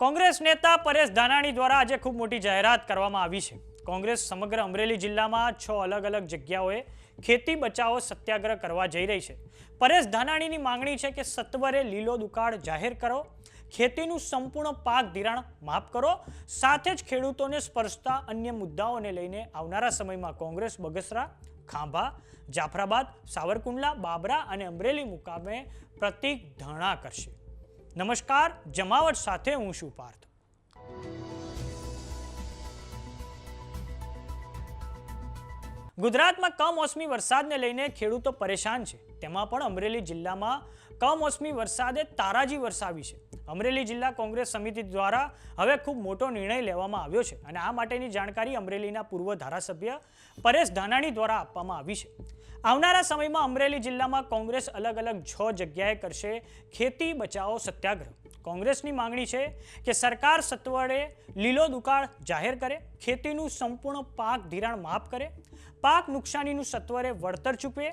કોંગ્રેસ નેતા પરેશ ધાનાણી દ્વારા આજે ખૂબ મોટી જાહેરાત કરવામાં આવી છે. કોંગ્રેસ સમગ્ર અમરેલી જિલ્લામાં છ અલગ અલગ જગ્યાઓએ ખેતી બચાવો સત્યાગ્રહ કરવા જઈ રહી છે. પરેશ ધાનાણીની માંગણી છે કે સત્વરે લીલો દુકાળ જાહેર કરો, ખેતીનું સંપૂર્ણ પાક ધિરાણ માફ કરો, સાથે જ ખેડૂતોને સ્પર્શતા અન્ય મુદ્દાઓને લઈને આવનારા સમયમાં કોંગ્રેસ બગસરા, ખાંભા, જાફરાબાદ, સાવરકુંડલા, બાબરા અને અમરેલી મુકામે પ્રતિક ધરણા કરશે. નમસ્કાર, જમાવટ સાથે હું છું પાર્થ. ગુજરાતમાં કમોસમી વરસાદને લઈને ખેડૂતો પરેશાન છે. તેમાં પણ અમરેલી જિલ્લામાં કમોસમી વરસાદે તારાજી વરસાવી છે. અમરેલી જિલ્લા કોંગ્રેસ સમિતિ દ્વારા હવે ખૂબ મોટો નિર્ણય લેવામાં આવ્યો છે અને આ માટેની જાણકારી અમરેલીના પૂર્વ ધારાસભ્ય પરેશ ધાનાણી દ્વારા આપવામાં આવી છે. આવનારા સમયમાં અમરેલી જિલ્લામાં કોંગ્રેસ અલગ અલગ છ જગ્યાએ કરશે ખેતી બચાવો સત્યાગ્રહ. કોંગ્રેસની માંગણી છે કે સરકાર સત્વરે લીલો દુકાળ જાહેર કરે, ખેતીનું સંપૂર્ણ પાક ધિરાણ માફ કરે, પાક નુકસાનીનું સત્વરે વળતર ચૂકવે,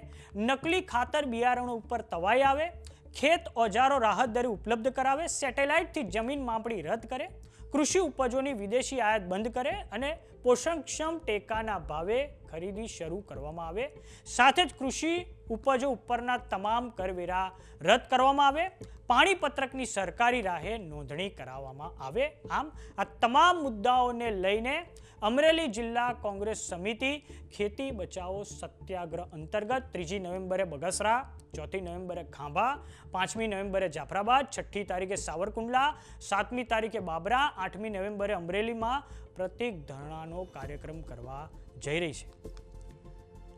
નકલી ખાતર બિયારણો ઉપર તવાઈ આવે ખેત ઓજારો રાહત દરે ઉપલબ્ધ કરાવે, સેટેલાઇટથી જમીન માપણી રદ કરે, કૃષિ ઉપજોની વિદેશી આયાત બંધ કરે અને પોષણક્ષમ ટેકાના ભાવે ખરીદી શરૂ કરવામાં આવે. સાથે જ કૃષિ ઉપજો ઉપરના તમામ કરવેરા રદ કરવામાં આવે. પાણીપત્રકની સરકારી રાહે નોંધણી કરાવવામાં આવે. આમ, આ તમામ મુદ્દાઓને લઈને અમરેલી જિલ્લા કોંગ્રેસ સમિતિ ખેતી બચાવો સત્યાગ્રહ અંતર્ગત ત્રીજી નવેમ્બરે બગસરા, ચોથી નવેમ્બરે ખાંભા, પાંચમી નવેમ્બરે જાફરાબાદ, છઠ્ઠી તારીખે સાવરકુંડલા, સાતમી તારીખે બાબરા, આઠમી નવેમ્બરે અમરેલીમાં પ્રતિક ધરણાનો કાર્યક્રમ કરવા જઈ રહી છે.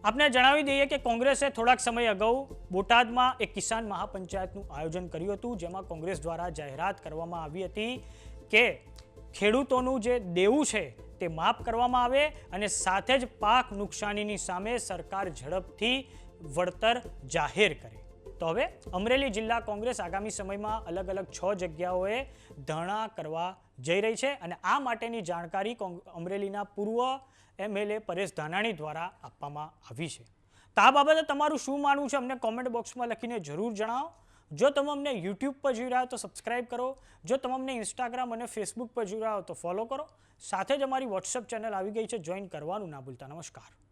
આપને જણાવી દઈએ કે કોંગ્રેસે થોડાક સમય અગાઉ બોટાદમાં એક કિસાન મહાપંચાયતનું આયોજન કર્યું હતું, જેમાં કોંગ્રેસ દ્વારા જાહેરાત કરવામાં આવી હતી કે ખેડૂતોનું જે દેવું છે તે માફ કરવામાં આવે અને સાથે જ પાક નુકસાનીની સામે સરકાર ઝડપથી વળતર જાહેર કરે. તો હવે અમરેલી જિલ્લા કોંગ્રેસ આગામી સમયમાં અલગ અલગ છ જગ્યાઓએ ધરણા કરવા જઈ રહી છે અને આ માટેની જાણકારી અમરેલીના પૂર્વ એમએલએ પરેશ ધાનાણી દ્વારા આપવામાં આવી છે. તો આ બાબતે તમારું શું માનવું છે? અમને કોમેન્ટ બોક્સમાં લખીને જરૂર જણાવો. જો તમે અમને યુટ્યુબ પર જોઈ રહ્યા તો સબસ્ક્રાઇબ કરો. જો તમે અમને ઇન્સ્ટાગ્રામ અને ફેસબુક પર જોઈ રહ્યા હો તો ફોલો કરો. સાથે જ અમારી વોટ્સઅપ ચેનલ આવી ગઈ છે. જોઈન કરવાનું ના ભૂલતા. નમસ્કાર.